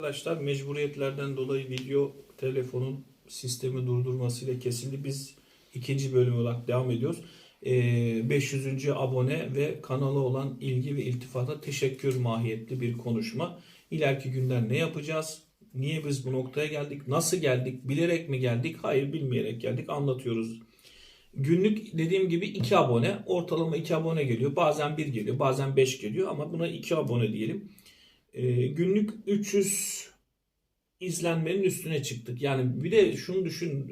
Arkadaşlar mecburiyetlerden dolayı video telefonun sistemi durdurmasıyla kesildi. Biz ikinci bölüm olarak devam ediyoruz. Ee, 500. abone ve kanala olan ilgi ve iltifata teşekkür mahiyetli bir konuşma. İleriki günler ne yapacağız? Niye biz bu noktaya geldik? Nasıl geldik? Bilerek mi geldik? Hayır bilmeyerek geldik. Anlatıyoruz. Günlük dediğim gibi 2 abone. Ortalama 2 abone geliyor. Bazen 1 geliyor. Bazen 5 geliyor. Ama buna 2 abone diyelim. Ee, günlük 300 izlenmenin üstüne çıktık. Yani bir de şunu düşün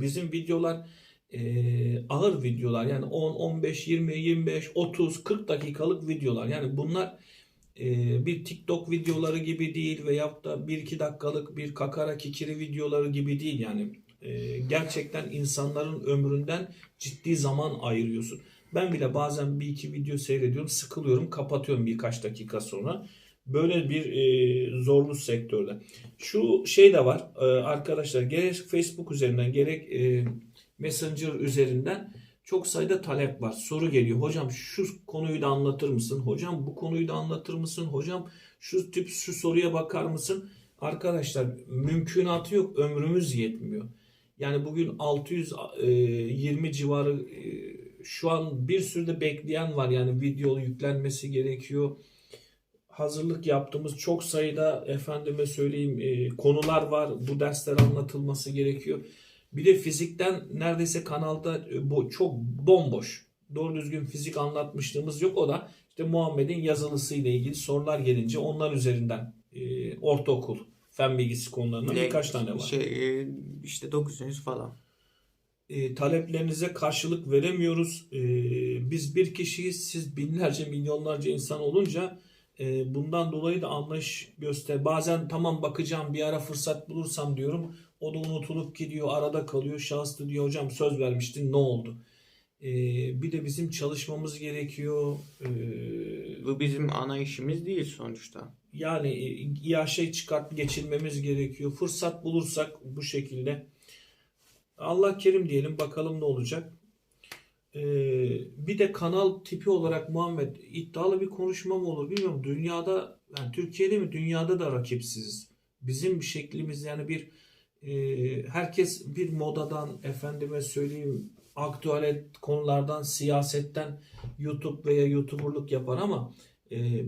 bizim videolar e, ağır videolar yani 10, 15, 20, 25, 30, 40 dakikalık videolar. Yani bunlar e, bir TikTok videoları gibi değil veyahut da 1-2 dakikalık bir kakara kikiri videoları gibi değil. Yani e, gerçekten insanların ömründen ciddi zaman ayırıyorsun. Ben bile bazen bir iki video seyrediyorum, sıkılıyorum, kapatıyorum birkaç dakika sonra. Böyle bir e, zorlu sektörde. Şu şey de var e, arkadaşlar gerek Facebook üzerinden gerek e, Messenger üzerinden çok sayıda talep var. Soru geliyor. Hocam şu konuyu da anlatır mısın? Hocam bu konuyu da anlatır mısın? Hocam şu tip şu soruya bakar mısın? Arkadaşlar mümkünatı yok. Ömrümüz yetmiyor. Yani bugün 620 civarı e, şu an bir sürü de bekleyen var. Yani video yüklenmesi gerekiyor hazırlık yaptığımız çok sayıda efendime söyleyeyim e, konular var. Bu dersler anlatılması gerekiyor. Bir de fizikten neredeyse kanalda e, bu çok bomboş. Doğru düzgün fizik anlatmışlığımız yok. O da işte Muhammed'in yazılısı ile ilgili sorular gelince onlar üzerinden e, ortaokul fen bilgisi konularından Ne- birkaç tane var. Şey e, işte 900 falan. E, taleplerinize karşılık veremiyoruz. E, biz bir kişiyiz, siz binlerce, milyonlarca insan olunca e, bundan dolayı da anlayış göster. Bazen tamam bakacağım bir ara fırsat bulursam diyorum. O da unutulup gidiyor, arada kalıyor. Şahıs da diyor hocam söz vermiştin ne oldu? E, bir de bizim çalışmamız gerekiyor. E, Bu bizim ana işimiz değil sonuçta. yani e, İAŞ'e çıkart geçirmemiz gerekiyor. Fırsat bulursak bu şekilde. Allah kerim diyelim bakalım ne olacak. Ee, bir de kanal tipi olarak Muhammed iddialı bir konuşma mı olur bilmiyorum. Dünyada yani Türkiye'de mi dünyada da rakipsiziz. Bizim bir şeklimiz yani bir e, herkes bir modadan efendime söyleyeyim aktüel konulardan siyasetten YouTube veya YouTuber'lık yapar ama e,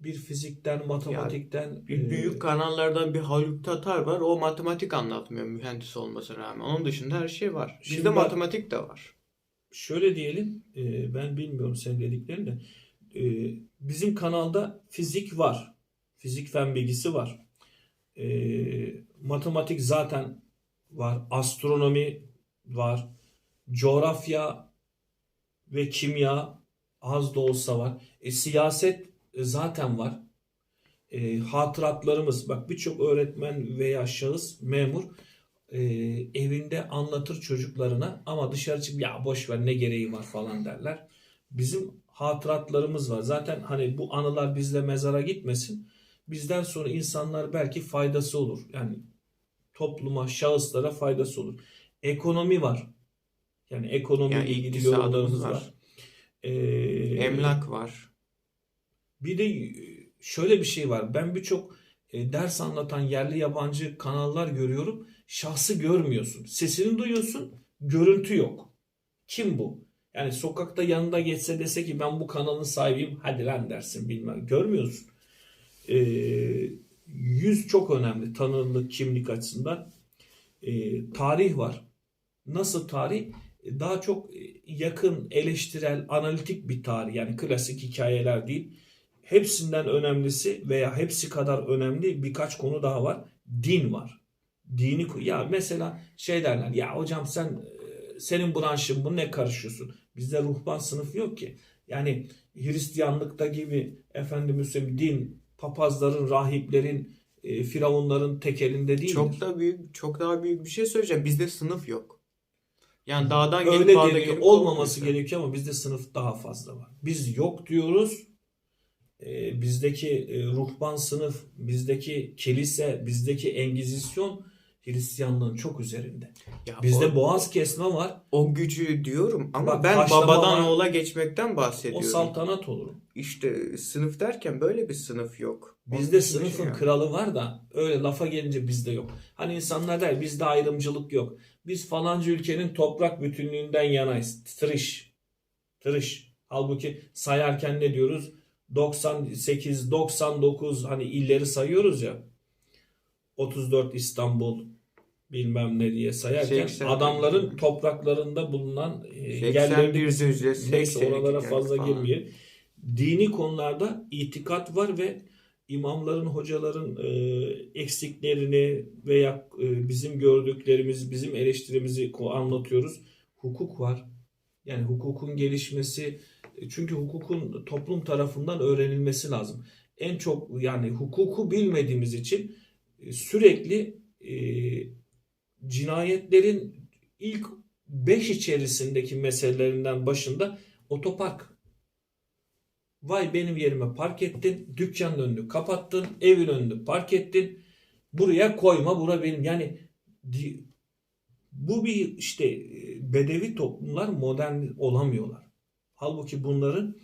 bir fizikten matematikten Bir e, büyük kanallardan bir Haluk Tatar var. O matematik anlatmıyor mühendis olmasına rağmen. Onun dışında her şey var. Bizde matematik de var. Şöyle diyelim e, ben bilmiyorum senin dediklerini de e, bizim kanalda fizik var. Fizik fen bilgisi var. E, matematik zaten var. Astronomi var. Coğrafya ve kimya az da olsa var. E, siyaset e, zaten var. E, hatıratlarımız bak birçok öğretmen veya şahıs memur e, evinde anlatır çocuklarına ama dışarı çıkıp ya boş ver ne gereği var falan derler. Bizim hatıratlarımız var. Zaten hani bu anılar bizle mezara gitmesin. Bizden sonra insanlar belki faydası olur. Yani topluma, şahıslara faydası olur. Ekonomi var. Yani ekonomi Yani ilgili yorumlarımız var. var. Ee, Emlak var. bir de şöyle bir şey var. Ben birçok e, ders anlatan yerli yabancı kanallar görüyorum. Şahsı görmüyorsun. Sesini duyuyorsun. Görüntü yok. Kim bu? Yani sokakta yanında geçse dese ki ben bu kanalın sahibiyim. Hadi lan dersin bilmem. Görmüyorsun. E, yüz çok önemli. Tanınırlık, kimlik açısından. E, tarih var. Nasıl tarih? E, Daha çok yakın, eleştirel, analitik bir tarih. Yani klasik hikayeler değil hepsinden önemlisi veya hepsi kadar önemli birkaç konu daha var. Din var. Dini ya mesela şey derler ya hocam sen e, senin branşın bu ne karışıyorsun? Bizde ruhban sınıfı yok ki. Yani Hristiyanlıkta gibi efendim söyleyeyim din papazların, rahiplerin, e, firavunların tek elinde değil. Çok da büyük, çok daha büyük bir şey söyleyeceğim. Bizde sınıf yok. Yani dağdan gelip Öyle dağda gelip Olmaması gerekiyor ama bizde sınıf daha fazla var. Biz yok diyoruz. Ee, bizdeki e, ruhban sınıf, bizdeki kilise, bizdeki engizisyon Hristiyanlığın çok üzerinde. Ya Bizde o, boğaz kesme var. o gücü diyorum ama Bak, ben babadan var. oğula geçmekten O bahsediyorum. saltanat olur. İşte sınıf derken böyle bir sınıf yok. Bizde Onun sınıfın şey yok. kralı var da öyle lafa gelince bizde yok. Hani insanlar der bizde ayrımcılık yok. Biz falanca ülkenin toprak bütünlüğünden yanayız. Tırış. Tırış. Halbuki sayarken ne diyoruz? 98, 99 hani illeri sayıyoruz ya. 34 İstanbul bilmem ne diye sayarken 80. adamların topraklarında bulunan e, 81 yerlerini düzce, Neyse 82 oralara fazla falan. girmeyelim. Dini konularda itikat var ve imamların, hocaların e, eksiklerini veya e, bizim gördüklerimiz, bizim eleştirimizi anlatıyoruz. Hukuk var. Yani hukukun gelişmesi çünkü hukukun toplum tarafından öğrenilmesi lazım. En çok yani hukuku bilmediğimiz için e, sürekli e, cinayetlerin ilk 5 içerisindeki meselelerinden başında otopark. Vay benim yerime park ettin, dükkanın önünü kapattın, evin önünü park ettin. Buraya koyma, bura benim. Yani bu bir işte e, bedevi toplumlar modern olamıyorlar. Halbuki bunların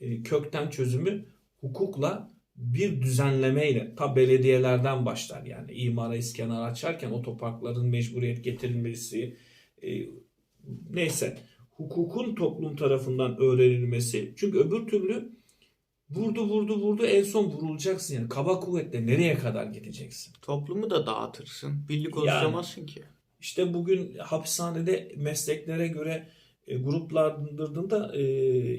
e, kökten çözümü hukukla bir düzenlemeyle ta belediyelerden başlar yani imara iskenar açarken otoparkların mecburiyet getirilmesi e, neyse hukukun toplum tarafından öğrenilmesi çünkü öbür türlü vurdu vurdu vurdu en son vurulacaksın yani kaba kuvvetle nereye kadar gideceksin? Toplumu da dağıtırsın. Birlik Yani. oluşturamazsın ki. İşte bugün hapishanede mesleklere göre e, gruplandırdığında e,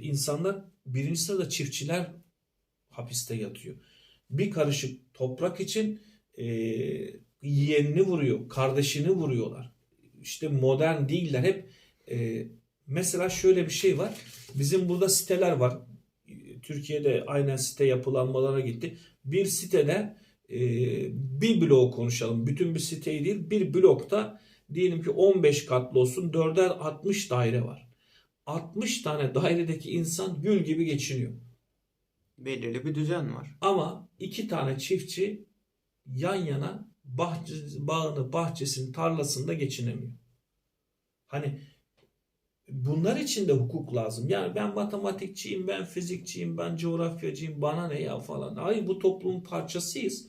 insanlar birinci sırada çiftçiler hapiste yatıyor. Bir karışık toprak için e, yeğenini vuruyor, kardeşini vuruyorlar. İşte modern değiller hep. e, mesela şöyle bir şey var. Bizim burada siteler var. Türkiye'de aynen site yapılanmalara gitti. Bir sitede e, bir bloğu konuşalım. Bütün bir siteyi değil. Bir blokta diyelim ki 15 katlı olsun. 4'er 60 daire var. 60 tane dairedeki insan gül gibi geçiniyor. Belirli bir düzen var. Ama iki tane çiftçi yan yana bahçe, bağını, bahçesini, tarlasında geçinemiyor. Hani bunlar için de hukuk lazım. Yani ben matematikçiyim, ben fizikçiyim, ben coğrafyacıyım, bana ne ya falan. Hayır bu toplumun parçasıyız.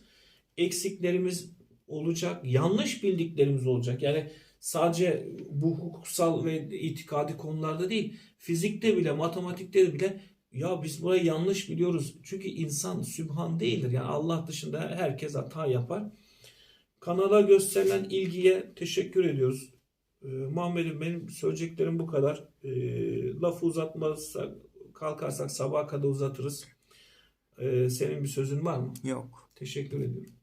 Eksiklerimiz olacak, yanlış bildiklerimiz olacak. Yani sadece bu hukuksal ve itikadi konularda değil, fizikte bile, matematikte bile ya biz burayı yanlış biliyoruz. Çünkü insan sübhan değildir. Yani Allah dışında herkes hata yapar. Kanala gösterilen ilgiye teşekkür ediyoruz. Ee, Muhammed'im benim söyleyeceklerim bu kadar. Ee, lafı uzatmazsak, kalkarsak sabaha kadar uzatırız. Ee, senin bir sözün var mı? Yok. Teşekkür ediyorum.